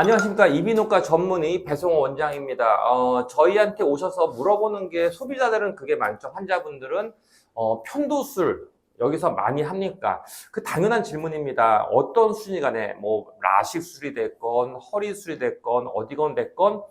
안녕하십니까 이비인후과 전문의 배송호 원장입니다. 어, 저희한테 오셔서 물어보는 게 소비자들은 그게 많죠. 환자분들은 어, 편도술 여기서 많이 합니까? 그 당연한 질문입니다. 어떤 수준이 간에 뭐 라식술이 됐건 허리술이 됐건 어디건 됐건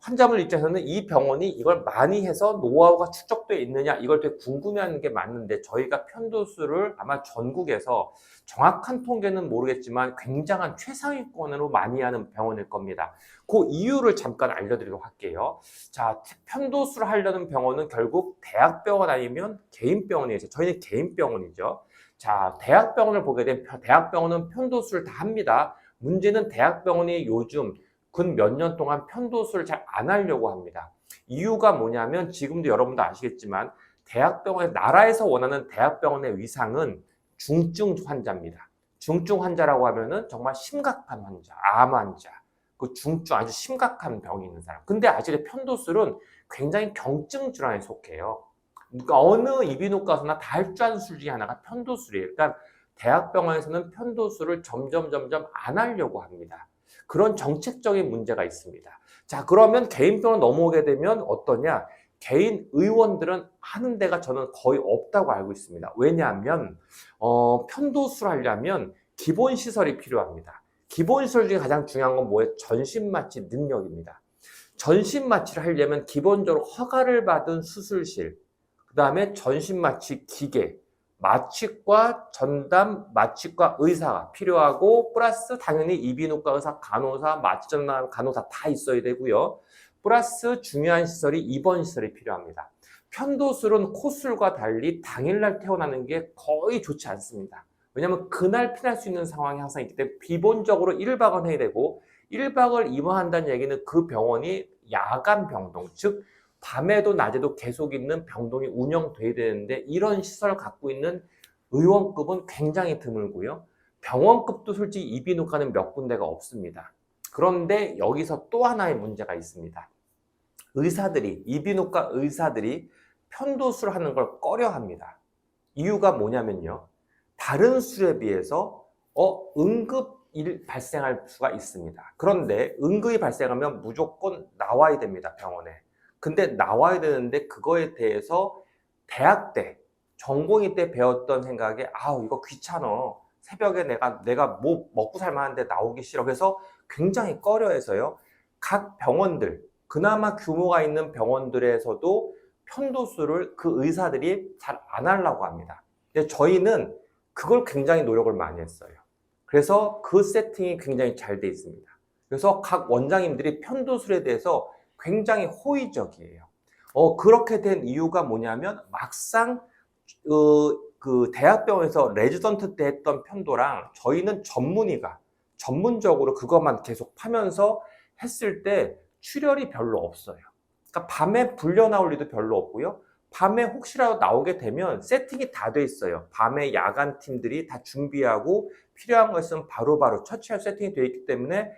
환자분 입장에서는 이 병원이 이걸 많이 해서 노하우가 축적되어 있느냐 이걸 되게 궁금해하는 게 맞는데 저희가 편도술을 아마 전국에서 정확한 통계는 모르겠지만 굉장한 최상위권으로 많이 하는 병원일 겁니다. 그 이유를 잠깐 알려드리도록 할게요. 자, 편도술 하려는 병원은 결국 대학병원 아니면 개인병원이죠. 저희는 개인병원이죠. 자, 대학병원을 보게 되면 대학병원은 편도술 다 합니다. 문제는 대학병원이 요즘 근 몇 년 동안 편도술을 잘안 하려고 합니다. 이유가 뭐냐면 지금도 여러분도 아시겠지만 대학병원에 나라에서 원하는 대학병원의 위상은 중증 환자입니다. 중증 환자라고 하면은 정말 심각한 환자, 암 환자, 그 중증 아주 심각한 병이 있는 사람. 근데 아직의 편도술은 굉장히 경증 질환에 속해요. 그러니까 어느 이비인후과서나 다 할 줄 아는 술 중에 하나가 편도술이에요. 그러니까 대학병원에서는 편도술을 점점 점점 안 하려고 합니다. 그런 정책적인 문제가 있습니다. 자, 그러면 개인병원 넘어오게 되면 어떠냐? 개인 의원들은 하는 데가 저는 거의 없다고 알고 있습니다. 왜냐하면 어, 편도술 하려면 기본 시설이 필요합니다. 기본 시설 중에 가장 중요한 건 뭐예요? 전신 마취 능력입니다. 전신 마취를 하려면 기본적으로 허가를 받은 수술실, 그 다음에 전신 마취 기계, 마취과 전담 마취과 의사가 필요하고 플러스 당연히 이비인후과 의사, 간호사, 마취 전담 간호사 다 있어야 되고요. 플러스 중요한 시설이 입원 시설이 필요합니다. 편도술은 코술과 달리 당일날 퇴원하는 게 거의 좋지 않습니다. 왜냐하면 그날 피날 수 있는 상황이 항상 있기 때문에 기본적으로 1박은 해야 되고 1박을 입원한다는 얘기는 그 병원이 야간 병동, 즉 밤에도 낮에도 계속 있는 병동이 운영돼야 되는데 이런 시설을 갖고 있는 의원급은 굉장히 드물고요. 병원급도 솔직히 이비인후과는 몇 군데가 없습니다. 그런데 여기서 또 하나의 문제가 있습니다. 의사들이 이비인후과 의사들이 편도술 하는 걸 꺼려합니다. 이유가 뭐냐면요. 다른 술에 비해서 어 응급 일 발생할 수가 있습니다. 그런데 응급이 발생하면 무조건 나와야 됩니다. 병원에. 근데 나와야 되는데 그거에 대해서 대학 때 전공의 때 배웠던 생각에 아우 이거 귀찮어 새벽에 내가 내가 뭐 먹고 살만한데 나오기 싫어. 그래서 굉장히 꺼려해서요. 각 병원들 그나마 규모가 있는 병원들에서도 편도술을 그 의사들이 잘 안 하려고 합니다. 근데 저희는 그걸 굉장히 노력을 많이 했어요. 그래서 그 세팅이 굉장히 잘 돼 있습니다. 그래서 각 원장님들이 편도술에 대해서 굉장히 호의적이에요. 어, 그렇게 된 이유가 뭐냐면 막상 어, 그 대학병원에서 레지던트 때 했던 편도랑 저희는 전문의가 전문적으로 그것만 계속 파면서 했을 때 출혈이 별로 없어요. 그러니까 밤에 불려 나올 일도 별로 없고요. 밤에 혹시라도 나오게 되면 세팅이 다 돼 있어요. 밤에 야간 팀들이 다 준비하고 필요한 거 있으면 바로바로 처치할 세팅이 되어 있기 때문에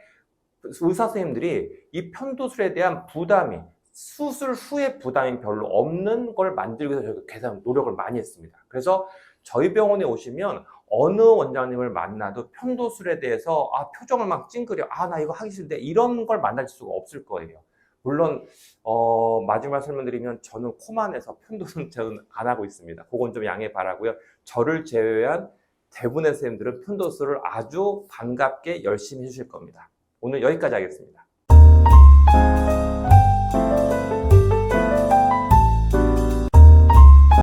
의사 선생님들이 이 편도술에 대한 부담이 수술 후에 부담이 별로 없는 걸 만들기 위해서 저희가 계산 노력을 많이 했습니다. 그래서 저희 병원에 오시면 어느 원장님을 만나도 편도술에 대해서 아 표정을 막 찡그려 아 나 이거 하기 싫은데 이런 걸 만날 수가 없을 거예요. 물론 어, 마지막 설명드리면 저는 코만 해서 편도술 저는 안 하고 있습니다. 그건 좀 양해 바라고요. 저를 제외한 대부분의 선생님들은 편도술을 아주 반갑게 열심히 해주실 겁니다. 오늘 여기까지 하겠습니다.